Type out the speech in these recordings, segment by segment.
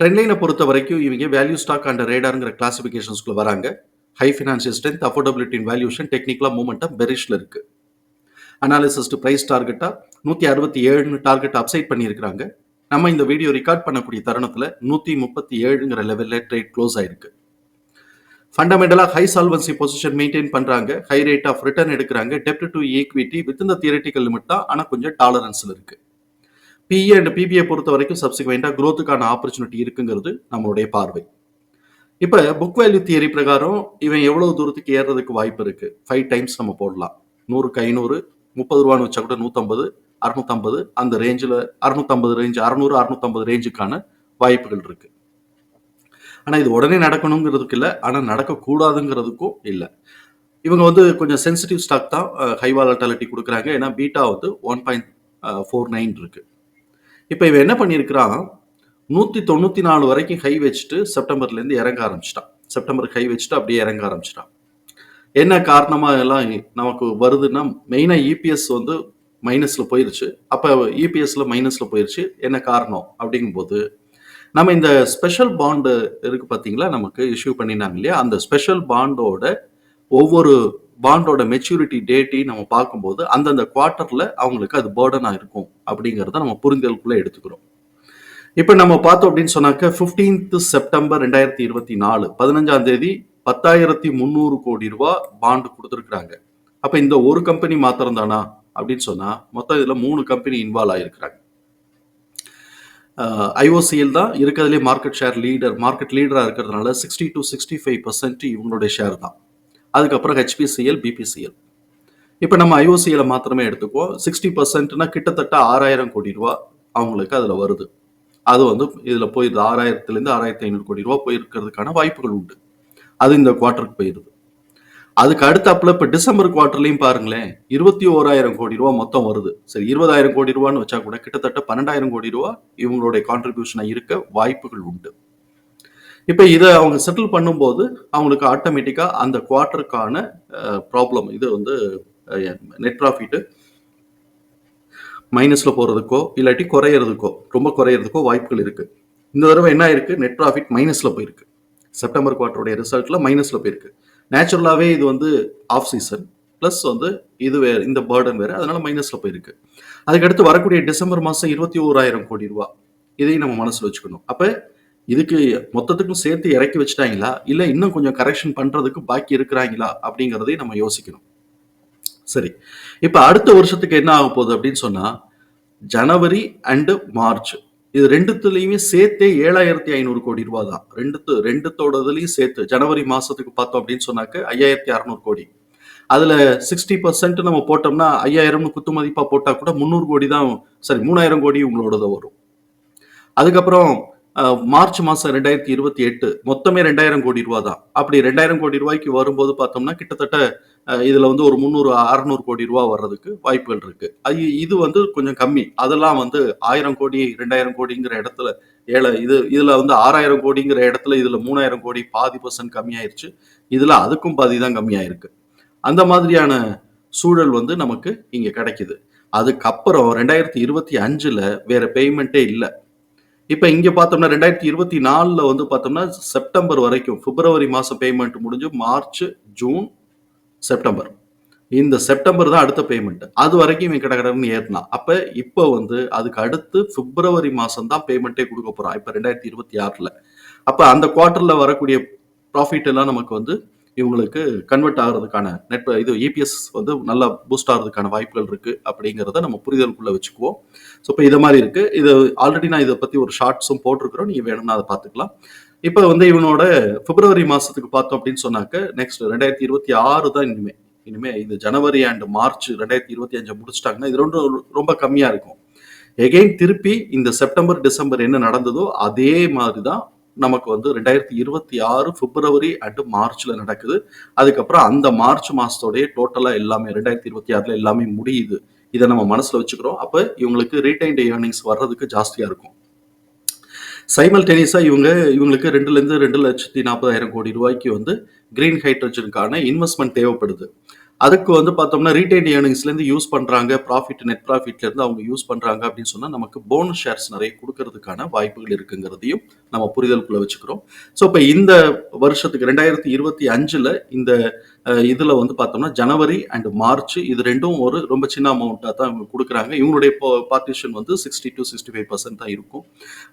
ட்ரெண்ட்லைனை பொறுத்த வரைக்கும் இவங்க வேல்யூ ஸ்டாக் அண்ட் ரேடாருங்கிற கிளாசிஃபிகேஷன்ஸ்குள்ள வராங்க. High financial strength affordability valuation டெக்னிக்கலாக மூமெண்டம் பெரிஷில் இருக்கு. அனாலிசிஸ்ட் ப்ரைஸ் டார்கெட்டாக நூற்றி அறுபத்தி ஏழுன்னு டார்கெட் அப்சைட் பண்ணியிருக்கிறாங்க. நம்ம இந்த வீடியோ ரெக்கார்ட் பண்ணக்கூடிய தருணத்தில் நூற்றி முப்பத்தி ஏழுங்கிற லெவலில் ட்ரேட் க்ளோஸ் ஆயிருக்கு. ஃபண்டமெண்டலாக ஹை சால்வன்சி பொசிஷன் மெயின்டைன் பண்ணுறாங்க ஹை ரேட் ஆஃப் ரிட்டர்ன் எடுக்கிறாங்க. டெப்ட் டு ஈக்விட்டி வித் இந்த தியரட்டிக்கல் லிமிட் தான் ஆனால் கொஞ்சம் டாலரன்ஸில் இருக்குது பிஇ அண்ட் பிபிஐ பொறுத்த வரைக்கும் சப்சிக்வெண்ட்டாக க்ரோத்துக்கான ஆப்பர்ச்சுனிட்டி இருக்குங்கிறது நம்மளுடைய பார்வை. இப்போ புக் வேல்யூ தியரி பிரகாரம் இவன் எவ்வளோ தூரத்துக்கு ஏறுறதுக்கு வாய்ப்பு இருக்குது ஃபைவ் டைம்ஸ் நம்ம போடலாம். நூறுக்கு ஐநூறு முப்பது ரூபான்னு வச்சா கூட நூற்றம்பது அறுநூத்தம்பது அந்த ரேஞ்சில் அறுநூத்தம்பது ரேஞ்ச் அறுநூறு அறுநூத்தம்பது ரேஞ்சுக்கான வாய்ப்புகள் இருக்குது ஆனால் இது உடனே நடக்கணுங்கிறதுக்கு இல்லை ஆனால் நடக்கக்கூடாதுங்கிறதுக்கும் இல்லை. இவங்க வந்து கொஞ்சம் சென்சிட்டிவ் ஸ்டாக் தான் ஹை வாலட்டாலிட்டி கொடுக்குறாங்க. ஏன்னா பீட்டா வந்து ஒன் பாயிண்ட் ஃபோர் நைன் இருக்குது இப்போ இவன் என்ன பண்ணியிருக்கிறான் நூற்றி தொண்ணூற்றி நாலு வரைக்கும் ஹை வச்சுட்டு செப்டம்பர்லேருந்து இறங்க ஆரம்பிச்சிட்டான் செப்டம்பர் ஹை வச்சுட்டு அப்படியே இறங்க ஆரம்பிச்சிட்டான் என்ன காரணமாக எல்லாம் நமக்கு வருதுன்னா மெயினாக இபிஎஸ் வந்து மைனஸில் போயிருச்சு. அப்போ இபிஎஸ்ல மைனஸில் போயிருச்சு. என்ன காரணம்? அப்படிங்கும்போது நம்ம இந்த ஸ்பெஷல் பாண்டு இருக்கு பார்த்தீங்களா நமக்கு இஷ்யூ பண்ணினாங்க இல்லையா? அந்த ஸ்பெஷல் பாண்டோட ஒவ்வொரு பாண்டோட மெச்சூரிட்டி டேட்டையும் நம்ம பார்க்கும்போது அந்தந்த குவார்ட்டர்ல அவங்களுக்கு அது பேர்டனாக இருக்கும் அப்படிங்கிறத நம்ம புரிந்தலுக்குள்ளே எடுத்துக்கிறோம். இப்போ நம்ம பார்த்தோம் அப்படின்னு சொன்னாக்க ஃபிஃப்டீன்த் செப்டம்பர் ரெண்டாயிரத்தி இருபத்தி நாலு பதினஞ்சாம் தேதி பத்தாயிரத்தி முந்நூறு கோடி ரூபா பாண்டு கொடுத்துருக்குறாங்க. அப்போ இந்த ஒரு கம்பெனி மாத்திரம் தானா அப்படின்னு சொன்னால் மொத்தம் இதில் மூணு கம்பெனி இன்வால்வ் ஆகிருக்கிறாங்க ஐஓசிஎல் தான் இருக்கிறதுலே மார்க்கெட் ஷேர் லீடர் மார்க்கெட் லீடராக இருக்கிறதுனால sixty to sixty five percent இவங்களுடைய ஷேர் தான். அதுக்கப்புறம் ஹெச்பிசிஎல் பிபிசிஎல் இப்போ நம்ம ஐஓசியில் மாத்திரமே எடுத்துக்குவோம் சிக்ஸ்டி பர்சன்ட்னா கிட்டத்தட்ட ஆறாயிரம் கோடி ரூபா அவங்களுக்கு அதில் வருது. அது வந்து இதில் போய் ஆறாயிரத்துலேருந்து ஆறாயிரத்தி ஐநூறு கோடி ரூபா போயிருக்கிறதுக்கான வாய்ப்புகள் உண்டு. அது இந்த குவார்ட்டருக்கு போயிடுது அதுக்கு அடுத்தாப்புல இப்போ டிசம்பர் குவார்ட்டர்லையும் பாருங்களேன் இருபத்தி ஓராயிரம் கோடி ரூபா மொத்தம் வருது. சரி இருபதாயிரம் கோடி ரூபான்னு வச்சா கூட கிட்டத்தட்ட பன்னெண்டாயிரம் கோடி ரூபா இவங்களுடைய கான்ட்ரிபியூஷனாக இருக்க வாய்ப்புகள் உண்டு. இப்போ இதை அவங்க செட்டில் பண்ணும்போது அவங்களுக்கு ஆட்டோமேட்டிக்காக அந்த குவார்ட்டருக்கான ப்ராப்ளம் இது வந்து நெட் ப்ராஃபிட்டு மைனஸில் போகிறதுக்கோ இல்லாட்டி குறையிறதுக்கோ ரொம்ப குறையிறதுக்கோ வாய்ப்புகள் இருக்குது இந்த தடவை என்ன ஆயிருக்கு? நெட் ப்ராஃபிட் மைனஸில் போயிருக்கு. செப்டம்பர் குவார்ட்டருடைய ரிசல்ட்டில் மைனஸில் போயிருக்கு. நேச்சுரலாகவே இது வந்து ஆஃப் சீசன் ப்ளஸ் வந்து இது வேறு இந்த பேர்டன் வேறு. அதனால் மைனஸில் போயிருக்கு. அதுக்கடுத்து வரக்கூடிய டிசம்பர் மாதம் இருபத்தி ஓராயிரம் கோடி ரூபா. இதையும் நம்ம மனசில் வச்சுக்கணும். அப்போ இதுக்கு மொத்தத்துக்கும் சேர்த்து இறக்கி வச்சுட்டாங்களா? இல்லை இன்னும் கொஞ்சம் கரெக்ஷன் பண்ணுறதுக்கு பாக்கி இருக்கிறாங்களா? அப்படிங்கிறதையும் நம்ம யோசிக்கணும். சரி. இப்போ அடுத்த வருஷத்துக்கு என்ன ஆக போகுது அப்படின்னு சொன்னால் ஜனவரி அண்டு மார்ச். இது ரெண்டுத்துலேயுமே சேர்த்தே ஏழாயிரத்தி ஐநூறு கோடி ரூபா தான். ரெண்டுத்து ரெண்டுத்தோடதுலையும் சேர்த்து ஜனவரி மாதத்துக்கு பார்த்தோம் அப்படின்னு சொன்னாக்க ஐயாயிரத்தி அறநூறு கோடி. அதில் சிக்ஸ்டி பர்சன்ட் நம்ம போட்டோம்னா ஐயாயிரம்னு குத்து மதிப்பாக போட்டால் கூட முந்நூறு கோடி தான் சரி மூணாயிரம் கோடி உங்களோடத வரும். அதுக்கப்புறம் மார்ச் மாதம் ரெண்டாயிரத்தி இருபத்தி எட்டு மொத்தமே ரெண்டாயிரம் கோடி ரூபா தான் அப்படி ரெண்டாயிரம் கோடி ரூபாய்க்கு வரும்போது பார்த்தோம்னா கிட்டத்தட்ட இதில் வந்து ஒரு முந்நூறு அறநூறு கோடி ரூபா வர்றதுக்கு வாய்ப்புகள் இருக்கு. அது இது வந்து கொஞ்சம் கம்மி. அதெல்லாம் வந்து ஆயிரம் கோடி ரெண்டாயிரம் கோடிங்கிற இடத்துல ஏழை இது இதில் வந்து ஆறாயிரம் கோடிங்கிற இடத்துல இதில் மூணாயிரம் கோடி பாதி பர்சன்ட் கம்மியாயிருச்சு. இதில் அதுக்கும் பாதி தான் கம்மியாயிருக்கு. அந்த மாதிரியான சூழல் வந்து நமக்கு இங்கே கிடைக்குது. அதுக்கப்புறம் ரெண்டாயிரத்தி இருபத்தி அஞ்சில் வேற பேமெண்ட்டே இல்லை. இப்போ இங்கே பார்த்தோம்னா ரெண்டாயிரத்தி இருபத்தி நாலில் வந்து பார்த்தோம்னா செப்டம்பர் வரைக்கும் பிப்ரவரி மாதம் பேமெண்ட் முடிஞ்சு மார்ச் ஜூன் செப்டம்பர். இந்த செப்டம்பர் தான் அடுத்த பேமெண்ட் அது வரைக்கும் இவன் கடகடன்னு ஏறினா. அப்போ இப்போ வந்து அதுக்கு அடுத்து பிப்ரவரி மாதம் தான் பேமெண்ட்டே கொடுக்க போகிறான் இப்போ ரெண்டாயிரத்தி இருபத்தி ஆறில். அப்போ அந்த குவார்ட்டரில் வரக்கூடிய ப்ராஃபிட் எல்லாம் நமக்கு வந்து இவங்களுக்கு கன்வெர்ட் ஆகிறதுக்கான நெட் இது இபிஎஸ் வந்து நல்லா பூஸ்ட் ஆகிறதுக்கான வாய்ப்புகள் இருக்குது அப்படிங்கிறத நம்ம புரிதலுக்குள்ளே வச்சுக்குவோம். ஸோ இப்போ இதை மாதிரி இருக்குது இது ஆல்ரெடி நான் இதை பற்றி ஒரு ஷார்ட்ஸும் போட்டிருக்கிறோம். நீங்கள் வேணும்னா அதை பார்த்துக்கலாம். இப்போ வந்து இவனோட பிப்ரவரி மாதத்துக்கு பார்த்தோம் அப்படின்னு சொன்னாக்க நெக்ஸ்ட் ரெண்டாயிரத்தி இருபத்தி ஆறு தான் இனிமே. இனிமே இது ஜனவரி அண்ட் மார்ச் ரெண்டாயிரத்தி இருபத்தி அஞ்சு முடிச்சிட்டாங்கன்னா இது ரொம்ப ரொம்ப கம்மியாக இருக்கும். எகெயின் திருப்பி இந்த செப்டம்பர் டிசம்பர் என்ன நடந்ததோ அதே மாதிரி தான் நமக்கு வந்து ரெண்டாயிரத்தி இருபத்தி ஆறு பிப்ரவரி அண்ட் மார்ச்ல நடக்குது. அதுக்கப்புறம் அந்த மார்ச் மாசத்தோடைய டோட்டலா எல்லாமே ரெண்டாயிரத்தி இருபத்தி ஆறுல எல்லாமே முடியுது. இதை நம்ம மனசுல வச்சுக்கிறோம். அப்ப இவங்களுக்கு ரீடைன்டு ஏர்னிங்ஸ் வர்றதுக்கு ஜாஸ்தியா இருக்கும். சைமல்டேனியஸா இவங்க இவங்களுக்கு ரெண்டுல இருந்து ரெண்டு லட்சத்தி நாற்பதாயிரம் கோடி ரூபாய்க்கு வந்து கிரீன் ஹைட்ரஜனுக்கான இன்வெஸ்ட்மெண்ட் தேவைப்படுது. அதுக்கு வந்து பார்த்தோம்னா ரீட்டைன் ஏர்னிங்ஸ்லேருந்து யூஸ் பண்ணுறாங்க ப்ராஃபிட் நெட் ப்ராஃபிட்லேருந்து அவங்க யூஸ் பண்ணுறாங்க அப்படின்னு சொன்னால் நமக்கு போனஸ் ஷேர்ஸ் நிறைய கொடுக்கறதுக்கான வாய்ப்புகள் இருக்குங்கிறதையும் நம்ம புரிதலுக்குள்ளே வச்சுக்கிறோம். ஸோ இப்போ இந்த வருஷத்துக்கு ரெண்டாயிரத்தி இருபத்தி அஞ்சில் இந்த இதில் வந்து பார்த்தோம்னா ஜனவரி அண்ட் மார்ச் இது ரெண்டும் ஒரு ரொம்ப சின்ன அமௌண்ட்டாக தான் இவங்க கொடுக்குறாங்க. இவங்களுடைய பார்ட்டிஷன் வந்து sixty to sixty five percent தான் இருக்கும்.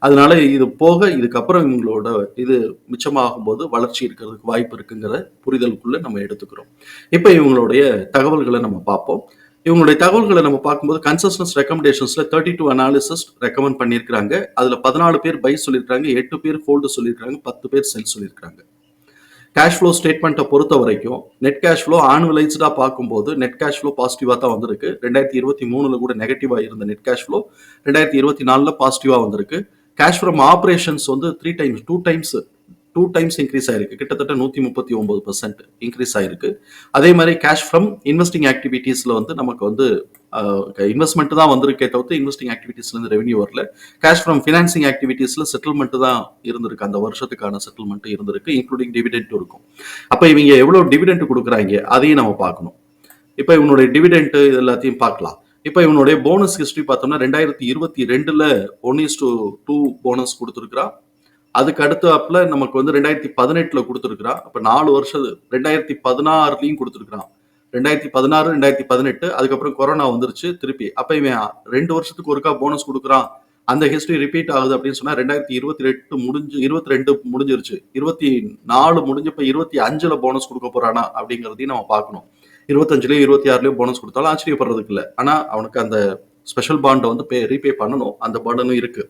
அதனால இது போக இதுக்கப்புறம் இவங்களோட இது மிச்சமாகும் போது வளர்ச்சி இருக்கிறதுக்கு வாய்ப்பு இருக்குங்கிற புரிதலுக்குள்ளே நம்ம எடுத்துக்கிறோம். இப்போ இவங்களோட இவங்களுடைய தகவல்களை நம்ம பார்ப்போம். இவங்களுடைய தகவல்களை நம்ம பார்க்கும்போது கன்சஸ்டன்ஸ் ரெக்கமெண்டேஷன்ஸ்ல தேர்ட்டி டூ அனாலிசிஸ் ரெக்கமெண்ட் பண்ணியிருக்காங்க அதுல பதினாலு பேர் பை சொல்லியிருக்காங்க எட்டு பேர் ஹோல்டு சொல்லியிருக்காங்க பத்து பேர் செல் சொல்லியிருக்காங்க கேஷ் ஃப்ளோ ஸ்டேட்மெண்ட்டை பொறுத்த வரைக்கும் நெட் கேஷ் ஃப்ளோ ஆனுவலைஸ்டாக பார்க்கும்போது நெட் கேஷ் ஃப்ளோ பாசிட்டிவாக தான் வந்திருக்கு. ரெண்டாயிரத்தி இருபத்தி மூணுல கூட நெகட்டிவாக இருந்த நெட் கேஷ் ஃப்ளோ ரெண்டாயிரத்தி இருபத்தி நாலில் பாசிட்டிவாக வந்திருக்கு. கேஷ் ஃப்ரம் ஆப்ரேஷன்ஸ் வந்து three times two times two times increase ஆயிருக்கு. கிட்டத்தட்ட நூற்றி முப்பத்தி ஒன்பது பர்சன்ட் இன்க்ரீஸ் ஆயிருக்கு. அதே மாதிரி கேஷ் ஃப்ரம் இன்வெஸ்டிங் ஆக்டிவிட்டீஸில் வந்து நமக்கு வந்து இன்வெஸ்ட்மெண்ட் தான் வந்திருக்கே தவிர்த்து இன்வெஸ்டிங் ஆக்டிவிட்டீஸ்லேருந்து ரெவன்யூ வரல. கேஷ் ஃப்ரம் ஃபினான்சிங் ஆக்டிவிட்டீஸில் செட்டில்மெண்ட் தான் இருந்திருக்கு. அந்த வருஷத்துக்கான செட்டில்மெண்ட் இருந்திருக்கு. இன்க்ளூடிங் டிவிடெண்ட் இருக்கும். அப்போ இவங்க எவ்வளோ டிவிடெண்ட் கொடுக்குறாங்க அதையும் நம்ம பார்க்கணும். இப்போ இவனுடைய டிவிடெண்ட் இது எல்லாத்தையும் பார்க்கலாம். இப்போ இவனுடைய போனஸ் ஹிஸ்ட்ரி பார்த்தோம்னா ரெண்டாயிரத்தி இருபத்தி ரெண்டுல one is to two bonus கொடுத்துருக்குறான் அதுக்கு அடுத்தாப்புல நமக்கு வந்து ரெண்டாயிரத்தி பதினெட்டுல கொடுத்துருக்குறான். அப்போ நாலு வருஷம் ரெண்டாயிரத்தி பதினாறுலையும் கொடுத்துருக்குறான். ரெண்டாயிரத்தி பதினாறு ரெண்டாயிரத்தி பதினெட்டு அதுக்கப்புறம் கொரோனா வந்துருச்சு திருப்பி. அப்போ இவன் ரெண்டு வருஷத்துக்கு ஒருக்கா போனஸ் கொடுக்குறான். அந்த ஹிஸ்டரி ரிப்பீட் ஆகுது அப்படின்னு சொன்னா ரெண்டாயிரத்தி இருபத்தி ரெண்டு முடிஞ்சு இருபத்தி ரெண்டு முடிஞ்சிருச்சு. இருபத்தி நாலு முடிஞ்சப்ப இருபத்தி அஞ்சுல போனஸ் கொடுக்க போறானா அப்படிங்கிறதையும் நம்ம பார்க்கணும். இருபத்தஞ்சுலயும் இருபத்தி ஆறுலயும் போனஸ் கொடுத்தாலும் ஆச்சரியப்படுறதுக்கு இல்லை. ஆனா அவனுக்கு அந்த ஸ்பெஷல் பாண்டை வந்து பே ரீபே பண்ணணும். அந்த பர்டனும் இருக்கு.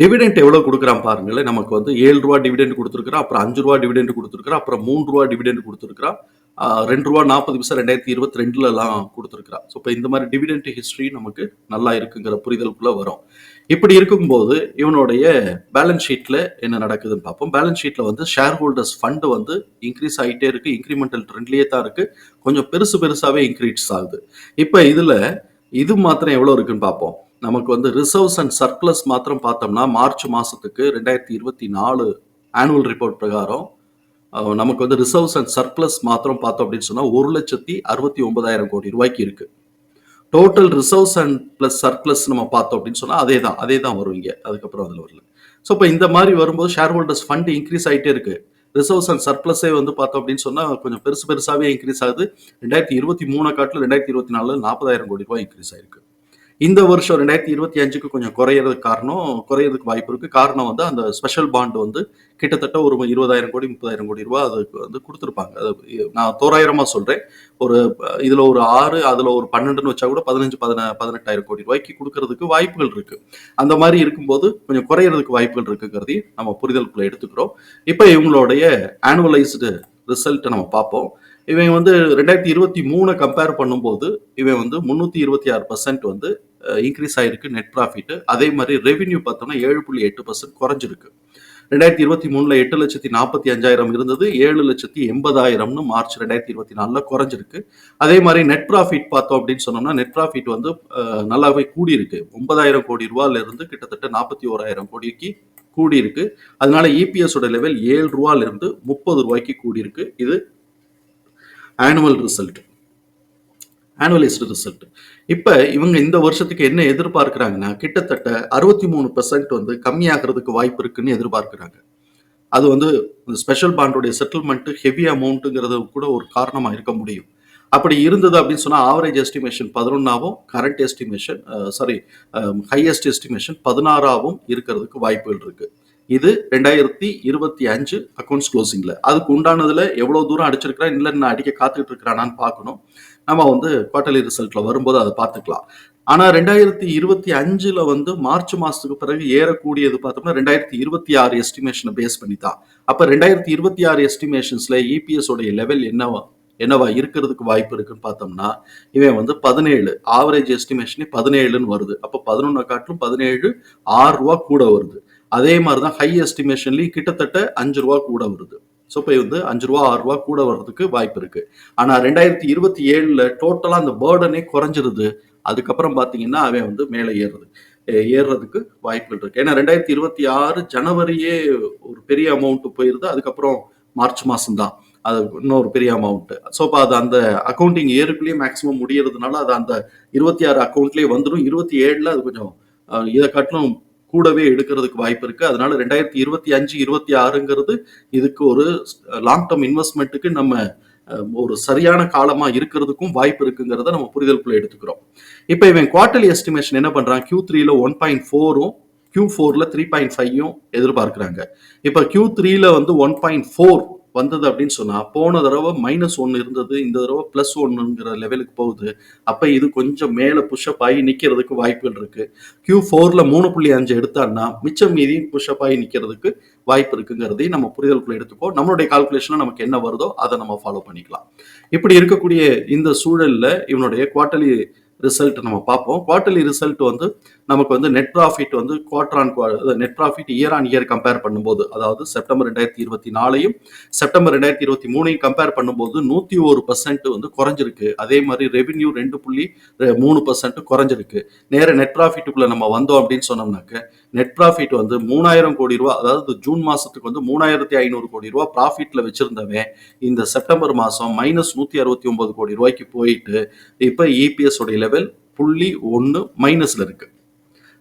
டிவிடெண்ட் எவ்வளோ கொடுக்குறான் பாருங்களேன். நமக்கு வந்து ஏழு ரூபா டிவிடெண்ட் கொடுத்துருக்குறான் அப்புறம் அஞ்சு ரூபா டிவிடெண்ட் கொடுத்துருக்குறான் அப்புறம் மூணு ரூபா டிவிடெண்ட் கொடுத்துருக்குறான். ரெண்டு ரூபா நாற்பது பைசா ரெண்டாயிரத்தி இருபத்தி ரெண்டுலலாம் கொடுத்துருக்குறான். ஸோ இப்போ இந்த மாதிரி டிவிடெண்ட் ஹிஸ்ட்ரி நமக்கு நல்லா இருக்குங்கிற புரிதலுக்குள்ளே வரும். இப்படி இருக்கும்போது இவனுடைய பேலன்ஸ் ஷீட்டில் என்ன நடக்குதுன்னு பார்ப்போம். பேலன்ஸ் ஷீட்டில் வந்து ஷேர் ஹோல்டர்ஸ் ஃபண்டு வந்து இன்க்ரீஸ் ஆகிட்டே இருக்கு. இன்க்ரிமெண்டல் ட்ரெண்ட்லேயே தான் இருக்குது கொஞ்சம் பெருசு பெருசாகவே இன்க்ரீஸ் ஆகுது. இப்போ இதில் இது மாத்திரம் எவ்வளோ இருக்குன்னு பார்ப்போம். நமக்கு வந்து ரிசர்வ்ஸ் அண்ட் சர்ப்ளஸ் மாத்திரம் பார்த்தோம்னா மார்ச் மாதத்துக்கு ரெண்டாயிரத்தி இருபத்தி நாலு ஆனுவல் ரிப்போர்ட் பிரகாரம் நமக்கு வந்து ரிசர்வ்ஸ் அண்ட் சர்ப்ளஸ் மாத்திரம் பார்த்தோம் அப்படின்னு சொன்னால் ஒரு லட்சத்தி அறுபத்தி ஒன்பதாயிரம் கோடி ரூபாய்க்கு இருக்கு. Total reserves and plus surplus நம்ம பார்த்தோம் அப்படின்னு சொன்னால் அதே தான் அதே தான் வரும் இங்கே. அதுக்கப்புறம் அதில் வரல. ஸோ இப்போ இந்த மாதிரி வரும்போது ஷேர் ஹோல்டர்ஸ் ஃபண்ட் இன்க்ரீஸ் ஆகிட்டே இருக்கு ரிசர்வ்ஸ் அண்ட் சர்ப்ளஸே வந்து பார்த்தோம் அப்படின்னு சொன்னால் கொஞ்சம் பெருசு பெருசாகவே இன்க்ரீஸ் ஆகுது. ரெண்டாயிரத்தி இருபத்தி மூணு காட்டில் ரெண்டாயிரத்தி இருபத்தி நாலில் நாற்பதாயிரம் கோடி ரூபாய் இன்க்ரீஸ் ஆயிருக்கு. இந்த வருஷம் ரெண்டாயிரத்தி இருபத்தி அஞ்சுக்கு கொஞ்சம் குறையறதுக்கு காரணம் குறையறதுக்கு வாய்ப்பு இருக்கு. காரணம் வந்து அந்த ஸ்பெஷல் பாண்டு வந்து கிட்டத்தட்ட ஒரு இருபதாயிரம் கோடி முப்பதாயிரம் கோடி ரூபாய் அதுக்கு வந்து கொடுத்துருப்பாங்க. அது நான் தோராயிரமா சொல்றேன். ஒரு இதுல ஒரு ஆறு அதுல ஒரு பன்னெண்டுன்னு வச்சா கூட பதினஞ்சு பதின பதினெட்டாயிரம் கோடி ரூபாய்க்கு கொடுக்கறதுக்கு வாய்ப்புகள் இருக்கு. அந்த மாதிரி இருக்கும்போது கொஞ்சம் குறையறதுக்கு வாய்ப்புகள் இருக்குங்கிறதையும் நம்ம புரிதலுக்குள்ள எடுத்துக்கிறோம். இப்போ இவங்களுடைய ஆனுவலைஸ்டு ரிசல்ட்டை நம்ம பார்ப்போம். இவன் வந்து ரெண்டாயிரத்தி இருபத்தி மூணை கம்பேர் பண்ணும்போது இவன் வந்து முந்நூற்றி இருபத்தி ஆறு பர்சன்ட் வந்து இன்க்ரீஸ் ஆயிருக்கு நெட் ப்ராஃபிட்டு அதே மாதிரி ரெவென்யூ பார்த்தோம்னா ஏழு புள்ளி எட்டு பர்சன்ட் குறைஞ்சிருக்கு. ரெண்டாயிரத்தி இருபத்தி மூணுல எட்டு லட்சத்தி நாற்பத்தி அஞ்சாயிரம் இருந்தது ஏழு லட்சத்தி எண்பதாயிரம்னு மார்ச் ரெண்டாயிரத்தி இருபத்தி நாலுல குறைஞ்சிருக்கு. அதே மாதிரி நெட் ப்ராஃபிட் பார்த்தோம் அப்படின்னு சொன்னோம்னா நெட் ப்ராஃபிட் வந்து நல்லாவே கூடியிருக்கு. ஒன்பதாயிரம் கோடி ரூபாயில இருந்து கிட்டத்தட்ட நாற்பத்தி ஓராயிரம் கோடிக்கு கூடி இருக்கு அதனால இபிஎஸோட லெவல் ஏழு ரூபாயிலிருந்து முப்பது ரூபாய்க்கு கூடி இருக்கு இது ஆனுவல் ரிசல்ட் ஆனுவலைஸ்டு ரிசல்ட் இப்போ இவங்க இந்த வருஷத்துக்கு என்ன எதிர்பார்க்குறாங்கன்னா கிட்டத்தட்ட அறுபத்தி மூணு வந்து கம்மியாகிறதுக்கு வாய்ப்பு இருக்குன்னு எதிர்பார்க்குறாங்க. அது வந்து ஸ்பெஷல் பாண்டுடைய செட்டில்மெண்ட்டு ஹெவி அமௌண்ட்டுங்கிறது கூட ஒரு காரணமாக இருக்க முடியும். அப்படி இருந்தது அப்படின்னு சொன்னால் average estimation பதினொன்றாவும் current estimation sorry highest estimation பதினாறாவும் இருக்கிறதுக்கு வாய்ப்புகள் இருக்குது இது ரெண்டாயிரத்தி இருபத்தி அஞ்சு அக்கௌண்ட்ஸ் க்ளோசிங்ல அதுக்கு உண்டானதுல எவ்வளவு தூரம் அடிச்சிருக்கிறான் இல்லை நான் அடிக்க காத்துக்கிட்டு இருக்கிறானான்னு பார்க்கணும். நம்ம வந்து குவார்டர்லி ரிசல்ட்ல வரும்போது அதை பார்த்துக்கலாம். ஆனா ரெண்டாயிரத்தி இருபத்தி அஞ்சுல வந்து மார்ச் மாசத்துக்கு பிறகு ஏறக்கூடியது பார்த்தோம்னா ரெண்டாயிரத்தி இருபத்தி ஆறு எஸ்டிமேஷனை பேஸ் பண்ணி தான் அப்ப ரெண்டாயிரத்தி இருபத்தி ஆறு எஸ்டிமேஷன்ஸ்ல இபிஎஸ் உடைய லெவல் என்னவா என்னவா இருக்கிறதுக்கு வாய்ப்பு இருக்குன்னு பார்த்தோம்னா இவன் வந்து பதினேழு ஆவரேஜ் எஸ்டிமேஷனே பதினேழுன்னு வருது. அப்போ பதினொன்றை காட்டிலும் பதினேழு ஆறு ரூபா கூட வருது. அதே மாதிரி தான் ஹை எஸ்டிமேஷன்லேயும் கிட்டத்தட்ட அஞ்சு ரூபா கூட வருது. ஸோ இப்போ வந்து அஞ்சு ரூபா ஆறு ரூபா கூட வர்றதுக்கு வாய்ப்பு இருக்கு. ஆனால் ரெண்டாயிரத்தி இருபத்தி ஏழில் டோட்டலாக அந்த பேர்டனே குறைஞ்சிருது. அதுக்கப்புறம் பார்த்தீங்கன்னா அவன் வந்து மேலே ஏறுறது ஏறுறதுக்கு வாய்ப்புகள் இருக்கு. ஏன்னா ரெண்டாயிரத்தி இருபத்தி ஆறு ஜனவரியே ஒரு பெரிய அமௌண்ட் போயிருது. அதுக்கப்புறம் மார்ச் மாதம் தான் அது இன்னொரு பெரிய அமௌண்ட் ஸோ இப்போ அது அந்த அக்கௌண்டிங் இயருக்குள்ளேயே மேக்ஸிமம் முடியறதுனால அது அந்த இருபத்தி ஆறு அக்கௌண்ட்லேயே வந்துடும் இருபத்தி ஏழில் அது கொஞ்சம் இதை காட்டிலும் கூடவே எடுக்கிறதுக்கு வாய்ப்பு இருக்கு. அதனால ரெண்டாயிரத்தி இருபத்தி அஞ்சு இருபத்தி ஆறுங்கிறது இதுக்கு ஒரு லாங் டேர்ம் இன்வெஸ்ட்மெண்ட்டுக்கு நம்ம ஒரு சரியான காலமா இருக்கிறதுக்கும் வாய்ப்பு இருக்குங்கிறத நம்ம புரிதலுக்குள்ள எடுத்துக்கிறோம். இப்போ இவன் குவார்டர்லி எஸ்டிமேஷன் என்ன பண்றான்? கியூ த்ரீல ஒன் பாயிண்ட் ஃபோரும் கியூ ஃபோர்ல த்ரீ பாயிண்ட் ஃபைவும் எதிர்பார்க்குறாங்க. இப்போ கியூ த்ரீல வந்து ஒன் பாயிண்ட் ஃபோர் வந்தது அப்படின்னு சொன்னா போன தடவை மைனஸ் ஒன்று இருந்தது இந்த தடவை பிளஸ் ஒன்னுங்கிற லெவலுக்கு போகுது. அப்ப இது கொஞ்சம் மேல புஷ்அப் ஆகி நிக்கிறதுக்கு வாய்ப்புகள் இருக்கு. கியூ ஃபோர்ல மூணு புள்ளி அஞ்சு எடுத்தான்னா மிச்சம் மீதி புஷ்அப் ஆகி நிக்கிறதுக்கு வாய்ப்பு இருக்குங்கிறதையும் நம்ம புரிதலுக்குள்ள எடுத்துக்கோ. நம்மளுடைய கால்குலேஷன்ல நமக்கு என்ன வருதோ அதை நம்ம ஃபாலோ பண்ணிக்கலாம். இப்படி இருக்கக்கூடிய இந்த சூழல்ல இவனுடைய குவார்டர்லி ரிசல்ட் நம்ம பார்ப்போம். குவார்டர்லி ரிசல்ட் வந்து நமக்கு வந்து நெட் ப்ராஃபிட் வந்து quarter on net profit year on year compare பண்ணும்போது அதாவது செப்டம்பர் ரெண்டாயிரத்தி இருபத்தி நாலையும் செப்டம்பர் ரெண்டாயிரத்தி இருபத்தி மூணையும் கம்பேர் பண்ணும்போது நூற்றி ஒரு பர்சன்ட் வந்து குறைஞ்சிருக்கு. அதே மாதிரி ரெவென்யூ ரெண்டு புள்ளி மூணு பர்சன்ட் குறைஞ்சிருக்கு. நேர நெட் ப்ராஃபிட்டுக்குள்ளே நம்ம வந்தோம் அப்படின்னு சொன்னோம்னாக்க நெட் ப்ராஃபிட் வந்து மூணாயிரம் கோடி ரூபா அதாவது ஜூன் மாசத்துக்கு வந்து மூணாயிரத்தி ஐநூறு கோடி ரூபா ப்ராஃபிட்ல வச்சிருந்தவன் இந்த செப்டம்பர் மாசம் மைனஸ் நூத்தி அறுபத்தி ஒன்பது கோடி ரூபாய்க்கு போயிட்டு இப்ப இபிஎஸ் உடைய லெவல் புள்ளி ஒன்று மைனஸ்ல இருக்கு.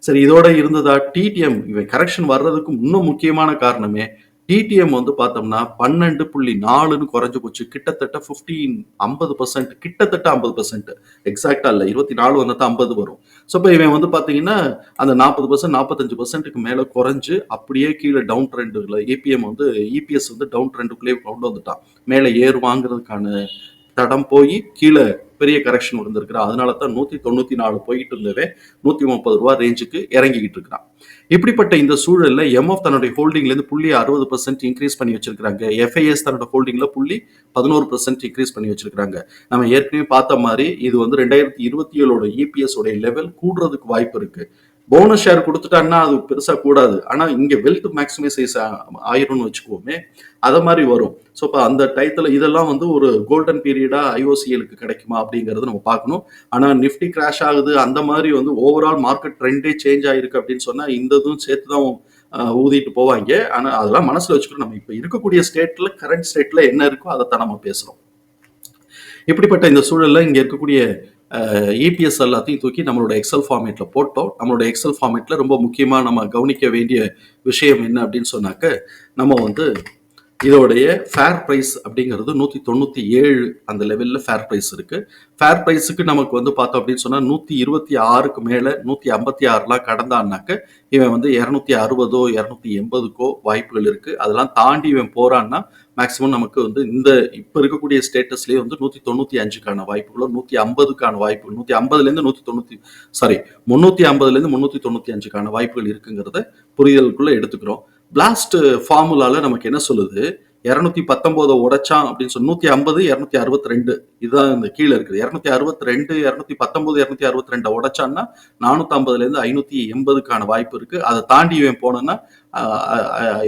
சரி இதோட இருந்ததா டிடிஎம் இவன் கரெக்ஷன் வர்றதுக்கு இன்னும் முக்கியமான காரணமே டிடிஎம் வந்து பார்த்தோம்னா பன்னெண்டு புள்ளி நாலுன்னு குறைஞ்சு போச்சு. கிட்டத்தட்ட ஃபிஃப்டீன் ஐம்பது பர்சன்ட் கிட்டத்தட்ட ஐம்பது பர்சன்ட் எக்ஸாக்டா இல்லை. இருபத்தி நாலு வந்தால் தான் ஐம்பது வரும். ஸோ இப்போ இவன் வந்து பார்த்தீங்கன்னா அந்த நாற்பது பர்சன்ட் நாற்பத்தஞ்சு பர்சன்ட்டுக்கு மேலே குறைஞ்சு அப்படியே கீழே டவுன் ட்ரெண்டுல ஏபிஎம் வந்து இபிஎஸ் வந்து டவுன் ட்ரெண்டுக்குள்ளேயே கொண்டு வந்துட்டான். மேலே ஏறுவாங்கிறதுக்கான தடம் போய் கீழே பெரிய கரெக்ஷன் இருந்திருக்கிறான் அதனால தான் நூத்தி தொண்ணூத்தி நாலு போயிட்டு இருந்தவே நூத்தி முப்பது ரூபா ரேஞ்சுக்கு இறங்கிக்கிட்டு இருக்கிறான் இப்படிப்பட்ட இந்த சூழல்ல எம்எஃப் தன்னுடைய ஹோல்டிங்ல இருந்து புள்ளி அறுபது பர்சன்ட் இன்க்ரீஸ் பண்ணி வச்சிருக்காங்க எஃப்ஐஎஸ் தன்னோட ஹோல்டிங்ல புள்ளி பதினோரு பர்சன்ட் இன்க்ரீஸ் பண்ணி வச்சிருக்காங்க நம்ம ஏற்கனவே பார்த்த மாதிரி இது வந்து ரெண்டாயிரத்தி இருபத்தி ஏழோட இபிஎஸ் உடைய லெவல் கூடுறதுக்கு வாய்ப்பு இருக்கு. போனஸ் ஷேர் கொடுத்துட்டான்னா அது பெருசா கூடாது. ஆனா இங்க வெல்த் மேக்ஸிமைசைஸ் ஆயிரும்னு வச்சுக்கோமே அதை மாதிரி வரும். ஸோ இப்போ அந்த டயத்துல இதெல்லாம் வந்து ஒரு கோல்டன் பீரியடா ஐஓசிஎலுக்கு கிடைக்குமா அப்படிங்கறத நம்ம பார்க்கணும். ஆனா நிஃப்டி கிராஷ் ஆகுது அந்த மாதிரி வந்து ஓவரால் மார்க்கெட் ட்ரெண்டே சேஞ்ச் ஆயிருக்கு அப்படின்னு சொன்னா இந்த இதுவும் சேர்த்து தான் ஊதிட்டு போவாங்க. ஆனா அதெல்லாம் மனசுல வச்சுக்கணும் நம்ம இப்ப இருக்கக்கூடிய ஸ்டேட்ல கரண்ட் ஸ்டேட்ல என்ன இருக்கோ அதைத்தான் நம்ம பேசுறோம். இப்படிப்பட்ட இந்த சூழல்ல இங்க இருக்கக்கூடிய இபிஎஸ் எல்லாத்தையும் தூக்கி நம்மளோட எக்ஸல் ஃபார்மேட்டில் போட்டோம். நம்மளோட எக்ஸல் ஃபார்மேட்டில் ரொம்ப முக்கியமாக நம்ம கவனிக்க வேண்டிய விஷயம் என்ன அப்படின்னு சொன்னாக்க நம்ம வந்து இதோடைய ஃபேர் ப்ரைஸ் அப்படிங்கிறது நூற்றி தொண்ணூற்றி ஏழு அந்த லெவலில் ஃபேர் ப்ரைஸ் இருக்குது ஃபேர் ப்ரைஸுக்கு நமக்கு வந்து பார்த்தோம் அப்படின்னு சொன்னால் நூற்றி இருபத்தி ஆறுக்கு மேலே நூற்றி ஐம்பத்தி ஆறுலாம் கடந்தான்னாக்க இவன் வந்து இரநூத்தி அறுபதோ இரநூத்தி எண்பதுக்கோ வாய்ப்புகள் இருக்குது அதெல்லாம் தாண்டி இவன் போகிறான்னா மேக்ஸிமம் நமக்கு வந்து இந்த இப்போ இருக்கக்கூடிய ஸ்டேட்டஸ்லேயே வந்து நூற்றி தொண்ணூற்றி அஞ்சுக்கான வாய்ப்புகளோ நூற்றி ஐம்பதுக்கான வாய்ப்புகள் நூற்றி ஐம்பதுலேருந்து நூற்றி தொண்ணூற்றி சாரி முந்நூற்றி ஐம்பதுலேருந்து முந்நூற்றி தொண்ணூற்றி அஞ்சுக்கான வாய்ப்புகள் இருக்குங்கிறத புரிதலுக்குள்ளே எடுத்துக்கிறோம். பிளாஸ்ட் ஃபார்முலால நமக்கு என்ன சொல்லுது? இரநூத்தி பத்தொன்பதை உடைச்சான் அப்படின்னு சொல்லி நூத்தி ஐம்பது இரநூத்தி அறுபத்தி ரெண்டு. இதுதான் இந்த கீழே இருக்குது. இரநூத்தி அறுபத்தி ரெண்டு இரநூத்தி பத்தொன்பது இரநூத்தி அறுபத்தி ரெண்டை உடைச்சான்னா நானூத்தி ஐம்பதுல இருந்து ஐநூத்தி எண்பதுக்கான வாய்ப்பு இருக்கு. அதை தாண்டி இவன் போனோன்னா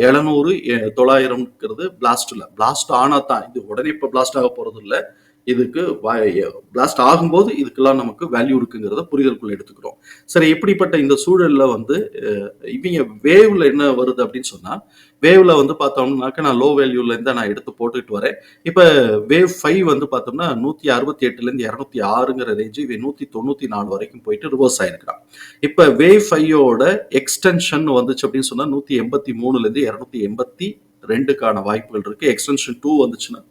எழுநூறு தொள்ளாயிரம்ங்கிறது பிளாஸ்ட்ல பிளாஸ்ட் ஆனா தான் இது உடனே இப்போ பிளாஸ்ட் ஆக போறது இல்லை இதுக்கு பிளாஸ்ட் ஆகும்போது இதுக்கெல்லாம் நமக்கு வேல்யூ இருக்குங்கிறத புரிதலுக்குள்ள எடுத்துக்கிறோம். சரி இப்படிப்பட்ட இந்த சூழல்ல வந்து இவங்க வேவ்ல என்ன வருது அப்படின்னு சொன்னா வேவ்ல வந்து பார்த்தோம்னாக்க நான் லோ வேல்யூலேருந்து நான் எடுத்து போட்டுக்கிட்டு வரேன். இப்ப வேவ் ஃபைவ் வந்து பார்த்தோம்னா நூத்தி அறுபத்தி எட்டுல இருந்து இரநூத்தி ஆறுங்கிற ரேஞ்சு இவன் நூத்தி தொண்ணூத்தி நாலு வரைக்கும் போயிட்டு ரிவர்ஸ் ஆயிருக்கிறான். இப்ப வேவ் ஃபைவோட எக்ஸ்டென்ஷன் வந்துச்சு அப்படின்னு சொன்னா நூத்தி எண்பத்தி மூணுல இருந்து இரநூத்தி எண்பத்தி ரெண்டுக்கான வாய்ப்புகள் இருக்கு. எக்ஸ்டென்ஷன் டூ வந்துச்சுன்னா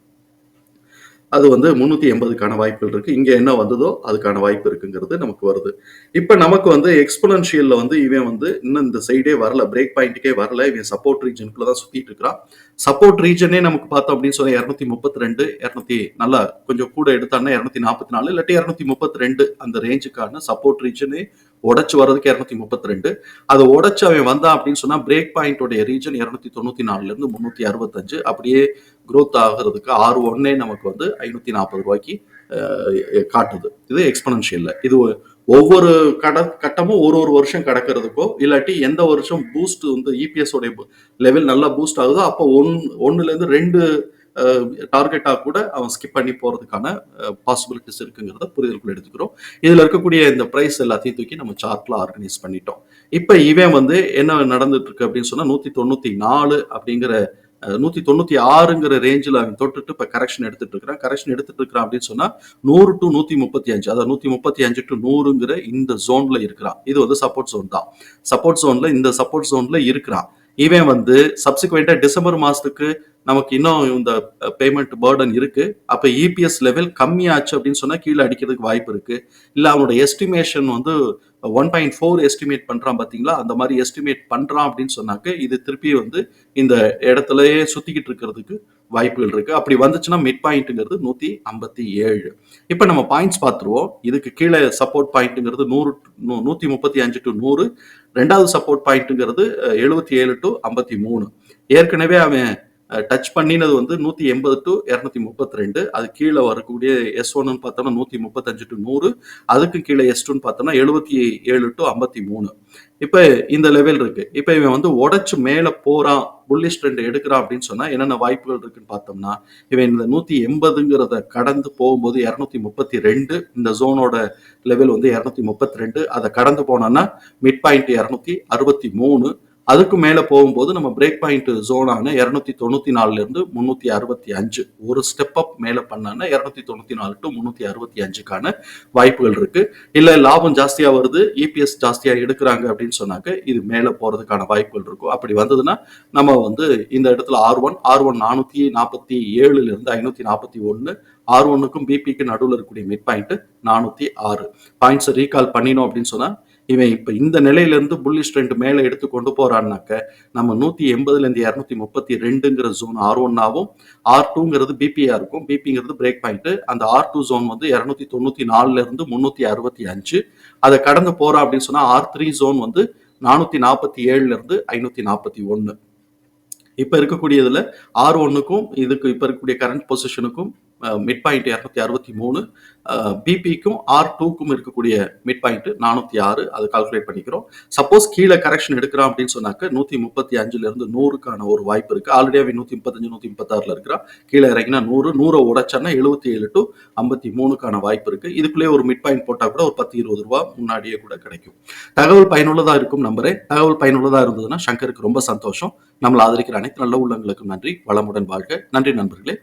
அது வந்து முந்நூற்றி எண்பதுக்கான வாய்ப்புகள் இருக்கு. இங்கே என்ன வந்ததோ அதுக்கான வாய்ப்பு இருக்குங்கிறது நமக்கு வருது. இப்போ நமக்கு வந்து எக்ஸ்பொனன்ஷியலில் வந்து இவன் வந்து இன்னும் இந்த சைடே வரல. பிரேக் பாயிண்ட்டுக்கே வரல. இவன் சப்போர்ட் ரீஜனுக்குள்ள தான் சுத்திட்டு இருக்கிறான். சப்போர்ட் ரீஜனே நமக்கு பார்த்தோம் அப்படின்னு சொன்னால் இரநூத்தி முப்பத்தி ரெண்டு இரநூத்தி நல்லா கொஞ்சம் கூட எடுத்தான்னா இரநூத்தி நாற்பத்தி நாலு இல்லாட்டி இரநூத்தி முப்பத்தி ரெண்டு அந்த ரேஞ்சுக்கான சப்போர்ட் ரீஜனே உடச்சு வர்றதுக்கு இரநூத்தி முப்பத்தி ரெண்டு அதை உடச்சு அவன் வந்தான் அப்படின்னு சொன்னா பிரேக் பாயிண்டோடைய ரீஜன் இரநூத்தி தொண்ணூத்தி நாலுல இருந்து முன்னூத்தி அறுபத்தஞ்சு. அப்படியே குரோத் ஆகுறதுக்கு ஆறு ஒன்னே நமக்கு வந்து ஐநூத்தி நாற்பது ரூபாய்க்கு காட்டுது. இது எக்ஸ்பனன்ஷியல்ல இது ஒவ்வொரு கட கட்டமும் ஒரு ஒரு வருஷம் கடக்கிறதுக்கோ இல்லாட்டி எந்த வருஷம் பூஸ்ட் வந்து இபிஎஸ் உடைய லெவல் நல்லா பூஸ்ட் ஆகுதோ அப்போ ஒன் ஒன்னுல இருந்து ரெண்டு டார்கெட்டாக கூட அவன் ஸ்கிப் பண்ணி போகிறதுக்கான பாசிபிலிட்டிஸ் இருக்குங்கிறத புரிதலுக்குள்ள எடுத்துக்கிறோம். இதில் இருக்கக்கூடிய இந்த ப்ரைஸ் எல்லாத்தையும் தூக்கி நம்ம சார்ட்ல ஆர்கனைஸ் பண்ணிட்டோம். இப்போ இவன் வந்து என்ன நடந்துட்டு இருக்கு அப்படின்னு சொன்னால் நூற்றி தொண்ணூற்றி நாலு அப்படிங்கிற நூத்தி தொண்ணூத்தி ஆறுங்கிற ரேஞ்சில் அவன் தொட்டுட்டு இப்போ கரெக்ஷன் எடுத்துட்டு இருக்கிறான். கரெக்ஷன் எடுத்துட்டு இருக்கிறான் அப்படின்னு சொன்னா நூறு டு நூத்தி முப்பத்தி அஞ்சு அதாவது நூத்தி முப்பத்தி அஞ்சு டு நூறுங்கிற இந்த ஜோன்ல இருக்கிறான். இது வந்து சப்போர்ட் ஜோன் தான். சப்போர்ட் ஜோன்ல இந்த சப்போர்ட் ஜோன்ல இருக்கிறான். இவன் வந்து சப்சிக்வெண்டா டிசம்பர் மாசத்துக்கு நமக்கு இன்னும் இந்த பேமெண்ட் பேர்டன் இருக்கு. அப்ப இபிஎஸ் லெவல் கம்மியாச்சு அப்படின்னு சொன்னா கீழே அடிக்கிறதுக்கு வாய்ப்பு இருக்கு. இல்ல அவனோட எஸ்டிமேஷன் வந்து ஒன் பாயிண்ட் ஃபோர் எஸ்டிமேட் பண்றான் பாத்தீங்களா? அந்த மாதிரி எஸ்டிமேட் பண்றான் அப்படின்னு சொன்னாக்க இது திருப்பி வந்து இந்த இடத்துலயே சுத்திக்கிட்டு இருக்கிறதுக்கு வாய்ப்புகள் இருக்கு. அப்படி வந்துச்சுன்னா மிட் பாயிண்ட்ங்கிறது நூத்தி ஐம்பத்தி ஏழு. இப்ப நம்ம பாயிண்ட்ஸ் பார்த்துருவோம். இதுக்கு கீழே சப்போர்ட் பாயிண்ட்ங்கிறது நூறு நூ- நூத்தி முப்பத்தி அஞ்சு டு நூறு. ரெண்டாவது சப்போர்ட் பாயிண்ட்டுங்கிறது எழுபத்தி ஏழு டு ஐம்பத்தி மூணு. ஏற்கனவே அவன் டச் பண்ணினது வந்து நூத்தி எண்பது டு இரநூத்தி முப்பத்தி ரெண்டு. அது கீழே வரக்கூடிய எஸ் ஒன்னு பார்த்தோம்னா நூத்தி முப்பத்தஞ்சு டு நூறு. அதுக்கு கீழே எஸ் டூன்னு பார்த்தோம்னா எழுபத்தி ஏழு டு ஐம்பத்தி மூணு. இப்ப இந்த லெவல் இருக்கு. இப்ப இவன் வந்து உடச்சு மேல போறான் புல்லிஷ் ட்ரெண்ட் எடுக்கிறான் அப்படின்னு சொன்னா என்னென்ன வாய்ப்புகள் இருக்குன்னு பார்த்தோம்னா இவன் இந்த நூத்தி எண்பதுங்கிறத கடந்து போகும்போது இரநூத்தி முப்பத்தி ரெண்டு இந்த ஜோனோட லெவல் வந்து இரநூத்தி முப்பத்தி ரெண்டு. அதை கடந்து போனோம்னா மிட் பாயிண்ட் இரநூத்தி அறுபத்தி மூணு. அதுக்கு மேலே போகும்போது நம்ம பிரேக் பாயிண்ட் ஜோனான இரநூத்தி தொண்ணூத்தி நாலுலேருந்து முந்நூற்றி அறுபத்தி அஞ்சு. ஒரு ஸ்டெப் அப் மேலே பண்ணான்னா இரநூத்தி தொண்ணூற்றி நாலு டு முந்நூற்றி அறுபத்தி அஞ்சுக்கான வாய்ப்புகள் இருக்கு. இல்லை லாபம் ஜாஸ்தியாக வருது இபிஎஸ் ஜாஸ்தியாக எடுக்கிறாங்க அப்படின்னு சொன்னாக்க இது மேலே போகிறதுக்கான வாய்ப்புகள் இருக்கும். அப்படி வந்ததுன்னா நம்ம வந்து இந்த இடத்துல ஆர் ஒன் ஆர் ஒன் நானூற்றி நாற்பத்தி ஏழுலேருந்து ஐநூற்றி நாற்பத்தி ஒன்று ஆர் ஒன்னுக்கும் பிபிக்கு நடுவில் இருக்கக்கூடிய மிட் பாயிண்ட் நானூற்றி ஆறு. பாயிண்ட்ஸை ரீகால் பண்ணினோம் அப்படின்னு சொன்னால் இவன் இப்போ இந்த நிலையிலேருந்து புல்லிஷ் ட்ரெண்ட் எடுத்து கொண்டு போகிறான்னாக்க நம்ம நூற்றி எண்பதுலேருந்து இரநூத்தி முப்பத்தி ரெண்டுங்கிற ஜோன் ஆர் ஒன்னாவும் ஆர் டூங்கிறது பிபியாக இருக்கும். பிபிங்கிறது பிரேக் பாயிண்ட்டு அந்த ஆர் டூ ஜோன் வந்து இரநூத்தி தொண்ணூற்றி நாலுலேருந்து முந்நூற்றி அறுபத்தி அஞ்சு. அதை கடந்து போகிறோம் அப்படின்னு சொன்னால் ஆர் த்ரீ ஜோன் வந்து நானூற்றி நாற்பத்தி ஏழுலேருந்து ஐநூற்றி நாற்பத்தி ஒன்று இப்போ இருக்கக்கூடியதில் ஆர் ஒன்னுக்கும் இதுக்கு இப்போ இருக்கக்கூடிய கரண்ட் பொசிஷனுக்கும் மிட் பாயிண்ட் இரநூத்தி அறுபத்தி மூணு பிபிக்கும் ஆர் டூக்கும் இருக்கக்கூடிய மிட் பாயிண்ட் நானூத்தி ஆறு அதை கால்குலேட் பண்ணிக்கிறோம். சப்போஸ் கீழே கரெக்ஷன் எடுக்கிறான் அப்படின்னு சொன்னாக்க நூத்தி முப்பத்தி அஞ்சுல இருந்து நூறுக்கான ஒரு வாய்ப்பு இருக்கு. ஆல்ரெடி அவன் நூத்தி முப்பத்தஞ்சு நூத்தி முப்பத்தாறுல இருக்கிறான். கீழே இறங்கினா நூறு நூறை உடைச்சானா எழுபத்தி ஏழு டு ஐம்பத்தி மூணுக்கான வாய்ப்பு இருக்கு. இதுக்குள்ளேயே ஒரு மிட் பாயிண்ட் போட்டா கூட ஒரு பத்து இருபது ரூபா முன்னாடியே கூட கிடைக்கும். தகவல் பயனுள்ளதா இருக்கும் நம்பரே தகவல் பயனுள்ளதா இருந்ததுன்னா சங்கருக்கு ரொம்ப சந்தோஷம். நம்மளை ஆதரிக்கிற அனைத்து நல்ல உள்ளங்களுக்கும் நன்றி. வளமுடன் வாழ்க. நன்றி நண்பர்களே.